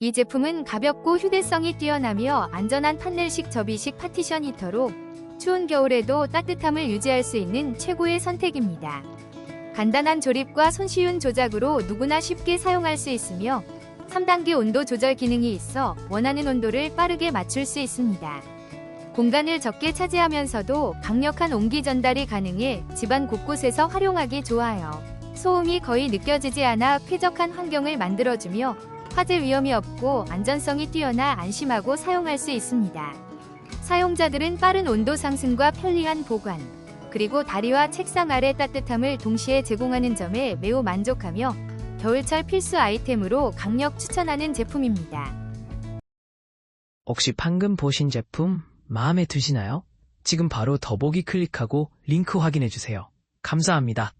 이 제품은 가볍고 휴대성이 뛰어나며 안전한 판넬식 접이식 파티션 히터로 추운 겨울에도 따뜻함을 유지할 수 있는 최고의 선택입니다. 간단한 조립과 손쉬운 조작으로 누구나 쉽게 사용할 수 있으며 3단계 온도 조절 기능이 있어 원하는 온도를 빠르게 맞출 수 있습니다. 공간을 적게 차지하면서도 강력한 온기 전달이 가능해 집안 곳곳에서 활용하기 좋아요. 소음이 거의 느껴지지 않아 쾌적한 환경을 만들어주며 화재 위험이 없고 안전성이 뛰어나 안심하고 사용할 수 있습니다. 사용자들은 빠른 온도 상승과 편리한 보관, 그리고 다리와 책상 아래 따뜻함을 동시에 제공하는 점에 매우 만족하며 겨울철 필수 아이템으로 강력 추천하는 제품입니다. 혹시 방금 보신 제품 마음에 드시나요? 지금 바로 더보기 클릭하고 링크 확인해 주세요. 감사합니다.